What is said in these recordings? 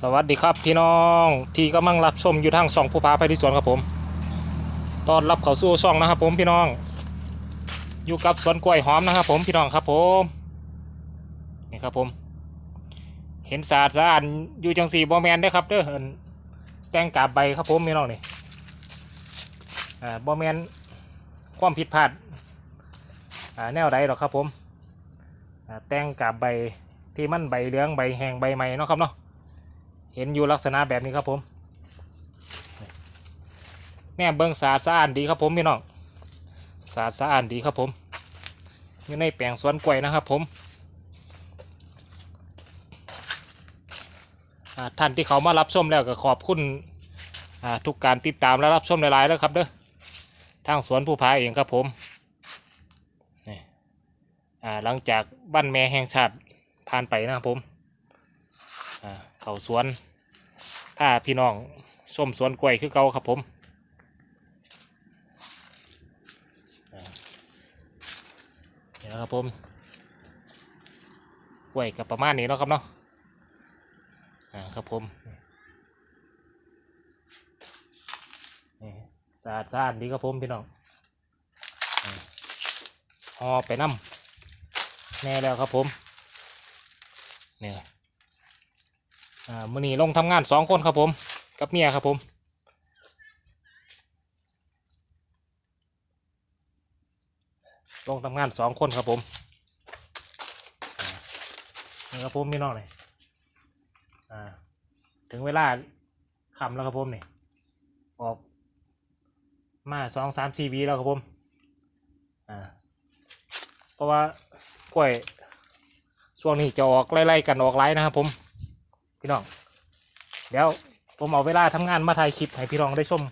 สวัสดีครับพี่น้องที่กำลังรับชมอยู่ทางช่องผู้พาไปที่สวนครับผมตอนรับเขาสู่ช่องนะครับผมพี่น้อง อยู่กับสวนกล้วยหอมนะครับผมพี่น้องครับผมนี่ครับผม เห็นสาดสะอาดอยู่จังสีบอแมนได้ครับเด้อแตงกาบใบครับผมพี่น้องนี่อ่าบอแมนความผิดพลาดอ่าแนวใดหรอกครับผมอ่าแตงกาบใบที่มันใบเหลืองใบแห้งใบใหม่เนาะครับเนาะ เห็นอยู่ลักษณะแบบนี้ครับผมแม่เบิ้งสะอาดสะอาดดีครับผมพี่น้องสะอาดสะอาดดีครับผมอยู่ในแปลงสวนกล้วยนะครับผมท่านที่เขามารับชมแล้วก็ขอบคุณทุกการติดตามและรับชมหลายๆแล้วครับเด้อทางสวนผู้พาเองครับผมหลังจากบ้านแม่แห่งชาติผ่านไปนะครับผม เขาสวนถ้าพี่น้องส้มสวนกล้วยคือเก่าครับผมอ่านี่นะครับผมกล้วยกับประมาณนี้เนาะครับเนาะอ่าครับผมนี่สะอาดสะอาดดีครับผมพี่น้องอ่าห่อไปน้ำแน่แล้วครับผมเนี่ย อ่ามื่อนี้ลงทำงานสองคนครับผม กับเมียครับผมลงทำงานสองคนครับผมนี่ครับผมพี่น้องเลยอ่า ถึงเวลาคำแล้วครับผมนี่ออก มาสองสามทีวีแล้วครับผม อ่า เพราะว่ากล้วยช่วงนี้จะออกไล่ๆกันออกไล่นะครับผม พี่น้อง เดี๋ยวผมเอาเวลาทำงานมาถ่ายคลิปให้พี่น้องได้ชม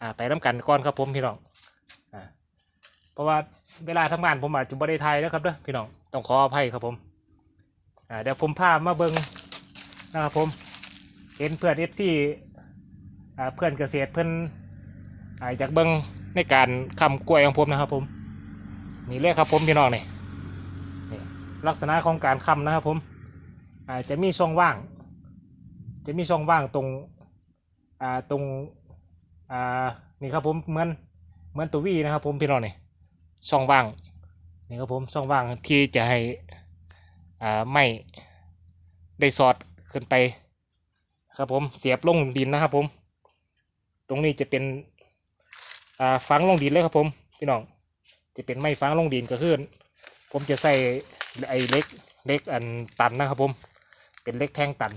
อ่า ไปน้ำกันก่อนครับผมพี่น้อง อ่า เพราะว่าเวลาทำงานผมอาจจะไม่ได้ถ่ายแล้วครับเด้อพี่น้อง ต้องขออภัยครับผม อ่า เดี๋ยวผมพามาเบิงนะครับผม เห็นเพื่อนเอฟซีอ่า เพื่อนเกษตรเพื่อนอ่าจากเบิงในการคำกล้วยของผมนะครับผม นี่เลยครับผมพี่น้องนี่ลักษณะของการคำนะครับผม อ่าจะมีช่องว่าง จะมีช่องว่างตรงอ่าตรงอ่านี่ครับผมเหมือนเหมือนตัววีนะครับผมพี่น้องนี่ช่องว่างนี่ครับผมช่องว่างที่จะให้อ่าไม่ได้สอดขึ้นไปครับผมเสียบลงดินนะครับผม ตรงนี้จะเป็นอ่าฝังลงดินเลยครับผมพี่น้องจะเป็นไม้ฝังลงดินก็คือผมจะใส่ไอ้เล็กเล็กอันตันนะครับผม เป็นเล็กแท่งตัน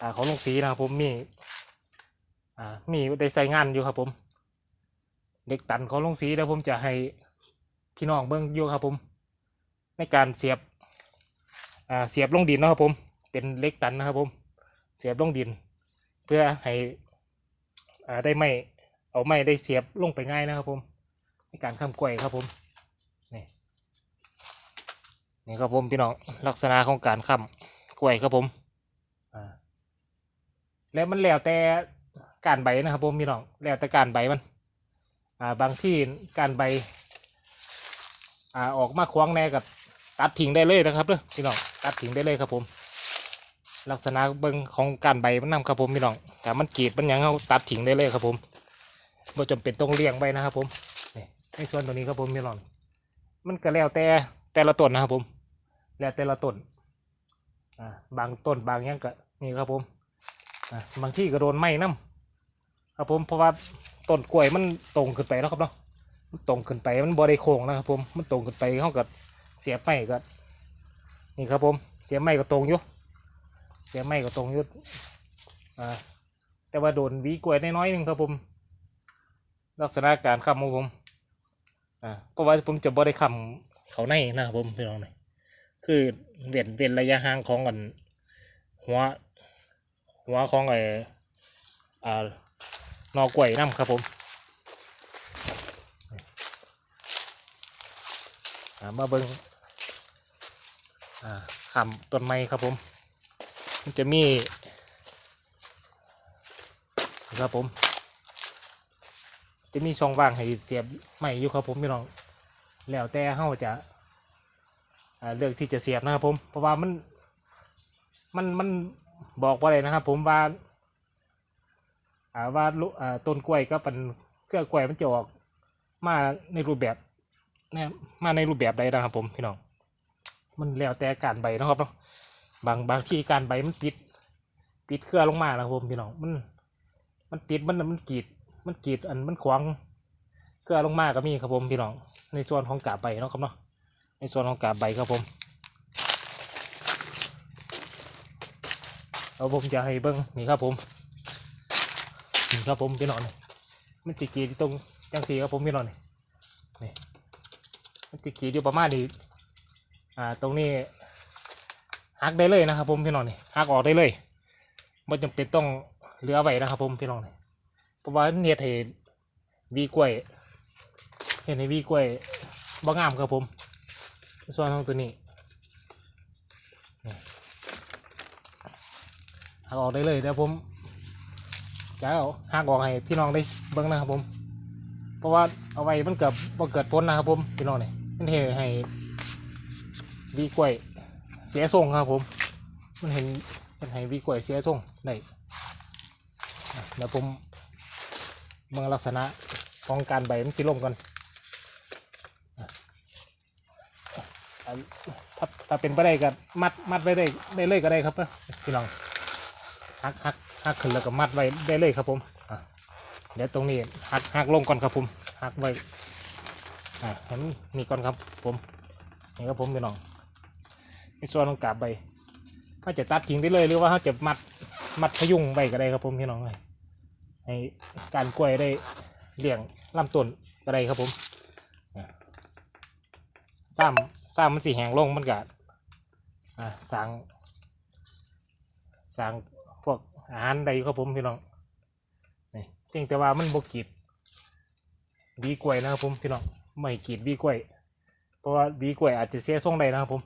อ่าของลุงสีนะครับผมมีอ่ามีได้ใส่งานอยู่ครับผมเล็กตันของลุงสีแล้วผมจะให้พี่น้องเบิ้งอยู่ครับผม ในการเสียบอ่าเสียบลงดินนะครับผม เป็นเล็กตันนะครับผม เสียบลงดิน เพื่อให้อ่าได้ไม่เอาไม่ได้เสียบลงไปง่ายนะครับผม ในการข้ามกล้วยครับผมนี่นี่ครับผมพี่น้องลักษณะของการค้ำ กล้วยครับผมอ่าแล้วมันแล้วแต่การใบนะครับผมพี่น้องแล้วแต่การใบมัน อ่า บางที่การใบ อ่าออกมาควางแน่กับตัดทิ้งได้เลยนะครับเด้อพี่น้องตัดทิ้งได้เลยครับผม ลักษณะเบิ้งของการใบมันนำครับผมพี่น้องแต่มันกรีดมันยังเขาตัดทิ้งได้เลยครับผมไม่จำเป็นต้องเลี้ยงใบนะครับผมนี่ในส่วนตัวนี้ครับผมพี่น้องมันก็แล้วแต่แต่ละต้นนะครับผม แล้วแต่ละต้น บางต้นบางยังก็นี่ครับผมบางที่ก็โดนไหม้น้ำครับผมเพราะว่าต้นกล้วยมันตรงขึ้นไปเนาะครับเนาะมันตรงขึ้นไปมันบริโค้งนะครับผมมันตรงขึ้นไปเขาก็เสียบไม้ก็นี่ครับผมเสียบไม้ก็ตรงอยู่เสียบไม้ก็ตรงอยู่อ่าแต่ว่าโดนวีกล้วยน้อยๆหนึงครับผม ลักษณะการค้ำของผมอ่าเพราะว่าผมจะบ่ได้ค้ำเขาในนะครับผมพี่น้องนี่ คือเว้นเว้นระยะห่างของกันหัว หัวของไอ้อ่านอกล้วยน้ำครับผมมาเบิงอ่าคำต้นไม้ครับผม มันจะมีครับผม จะมีช่องว่างให้เสียบไม้อยู่ครับผมพี่น้อง แล้วแต่เฮาจะ เลือกที่จะเสียบนะครับผมเพราะว่ามันมันมันบอกว่าเลยนะครับผมว่าว่าลูอ่าต้นกล้วยก็เป็นเครือกล้วยมันจะออกมาในรูปแบบเนี่ยมาในรูปแบบใดนะครับผมพี่น้องมันแล้วแต่การใบนะครับเนาะบางบางที่การใบมันปิดปิดเครือลงมานะครับผมพี่น้องมัน มันปิดมันมันกีด มันกีดอันมันขวางเครือลงมาก็มีครับผมพี่น้องในส่วนของกาบใบนะครับเนาะ ในส่วนของกาบใบครับผมเอาผมจะให้เบิ้งนี่ครับผมนี่ครับผมพี่น้องนี่มันติกรีดอยู่ตรงจังสีครับผมพี่น้องนี่นี่มันติกรีดอยู่ประมาณนี้อ่าตรงนี้หักได้เลยนะครับผมพี่น้องนี่หักออกได้เลยไม่จำเป็นต้องเหลือไว้นะครับผมพี่น้องนี่เพราะว่าเนียเห็นวีกล้วยเห็นในวีกล้วยบ่งามครับผม ส่วนของตัวนี้หักออกได้เลยเดี๋ยวผมจะเอาหักออกให้พี่น้องได้เบิ่งนะครับผม เพราะว่าเอาไว้มันเกิดบ่เกิดผลนนะครับผมพี่น้องนี่มันเห็นให้วีกล้วยเสียทรงครับผม มันเห็นมันให้วีกล้วยเสียทรงได้เดี๋ยวผมเบิ่งลักษณะของการใบมันสิลงก่อนอะอะ ถ้าถ้าเป็นไปได้ก็มัดมัดไว้ได้ได้เลยก็ได้ครับเพี่น้องหักหักหักขึ้นแล้วก็มัดไว้ได้เลยครับผมเดี๋ยวตรงนี้หักหักลงก่อนครับผมหักไว้อะเห็นนี่ก่อนครับผมนี่ครับผมพี่น้องในส่วนของกาบใบถ้าจะตัดทิ้งได้เลยหรือว่าเขาจะมัดมัดพยุงใบก็ได้ครับผมพี่น้องให้ให้การกล้วยได้เลี้ยงลำต้นก็ได้ครับผมซ้ำ ซ้ำมันสีแหงลงมันก็อะสางสางพวกอาหารใดครับผมพี่น้องนี่เพียงแต่ว่ามันบกีดวีกล้วยนะครับผมพี่น้องไม่กีดวีกล้วย เพราะว่าวีกล้วยอาจจะเสียทรงได้นะครับผม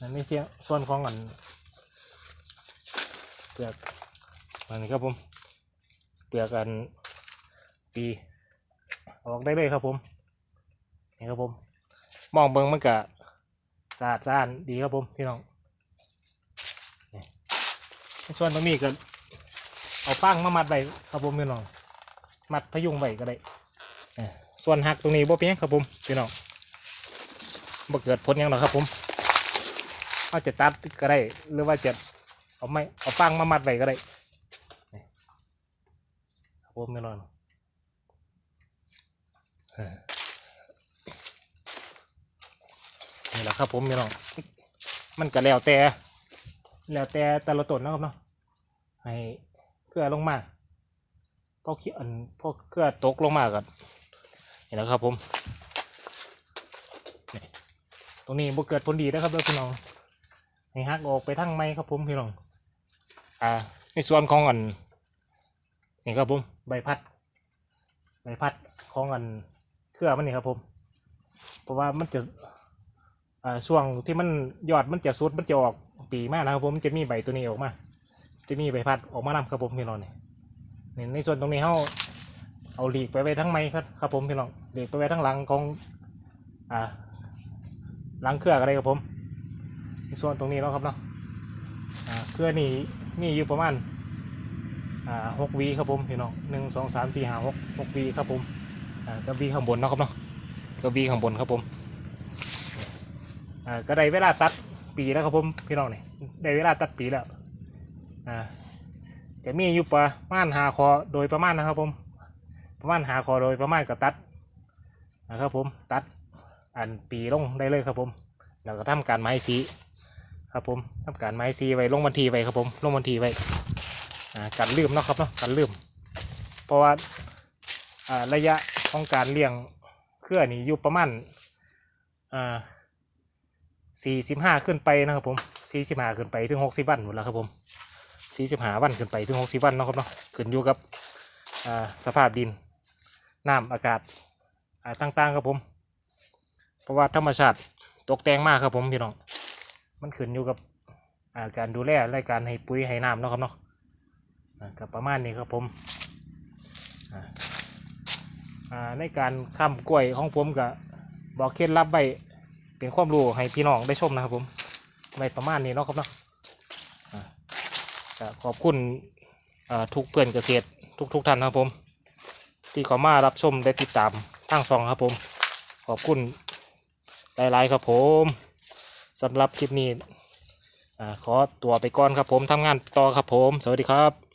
นั่นนี่เสียส่วนของอันเปลือกอันนี้ครับผมเปลือกอันปีออกได้เลยครับผมนี่ครับผม มองเบิ้งมันกะสะอาดสะอาดดีครับผมพี่น้องส่วนตรงนี้ก็เอาฟางมามัดไว้ครับผมพี่น้อง มัดพยุงไว้ก็ได้ส่วนหักตรงนี้บ่เพียครับผมพี่น้องบ่เกิดผลยังหรอครับผมเอาจะตัดก็ได้หรือว่าจะเอาไม่เอาฟางมามัดไว้ก็ได้ครับผมพี่น้องเอ้อ นี่แหละครับผมพี่น้องมันก็แล้วแต่แล้วแต่แต่ละต้นนะครับเนาะให้เครือลงมาพอขี้อันพอเครือตกลงมากันเห็นแล้วครับผมตรงนี้บ่เกิดผลดีนะครับเด้อพี่น้องให้หักออกไปทั้งไม้ครับผมพี่น้องอ่าในส่วนของอันนี่ครับผมใบพัดใบพัดของอันเครือมันนี่ครับผม เพราะว่ามันจะ อ่าช่วงที่มันยอดมันจะสุดมันจะออกปีมากนะครับผมมันจะมีใบตัวนี้ออกมา จะมีใบพัดออกมานำครับผมพี่น้องนี่นี่ในส่วนตรงนี้เขาเอาหลีกไปไว้ทั้งไม้ครับครับผมพี่น้องหลีกไปไว้ทั้งหลังของอ่าหลังเครื่องอะไรครับผมในส่วนตรงนี้เนาะครับเนาะอ่าเครื่องนี่มีอยู่ประมาณอ่าหกวีครับผมพี่น้องหนึ่งสองสามสี่ห้าหกหกวีครับผมอ่ากระวีข้างบนเนาะครับเนาะกระวีข้างบนครับผม อ่าก็ได้เวลาตัดปีแล้วครับผมพี่น้องนี่ได้เวลาตัดปีแล้วอ่าจะมีอยู่ประมาณหาคอโดยประมาณนะครับผมประมาณหาคอโดยประมาณก็ตัดนะครับผมตัดอันปีลงได้เลยครับผมแล้วก็ทำการไม้สีครับผมทำการไม้สีไว้ลงบันทีไว้ครับผมลงบันทีไว้อ่ากันลืมเนาะครับเนาะกันลืม เพราะว่าอ่าระยะของการเลี้ยงเครื่อนี่อยู่ประมาณอ่า สี่สิบห้าขึ้นไปนะครับผมสี่สิบห้าขึ้นไปถึงหกสิบวันหมดแล้วครับผมสี่สิบห้าวันขึ้นไปถึงหกสิบวันเนาะครับเนาะขึ้นอยู่กับอ่าสภาพดินน้ำอากาศอ่าต่างๆครับผม เพราะว่าธรรมชาติตกแต่งมากครับผมพี่น้อง มันขึ้นอยู่กับอ่าการดูแลและการให้ปุ๋ยให้น้ำเนาะครับเนาะอ่าก็ประมาณนี้ครับผมอ่าในการค้ำกล้วยของผมก็บอกเคล็ดลับไว้ เป็นความรู้ให้พี่น้องได้ชมนะครับผมไว้ประมาณนี้เนาะครับเนาะขอบคุณทุกเพื่อนเกษตรทุกทุกท่านครับผม ที่เขามารับชมและติดตามทางช่องครับผม ขอบคุณหลายๆครับผมสำหรับคลิปนี้ขอตัวไปก่อนครับผมทำงานต่อครับผม สวัสดีครับ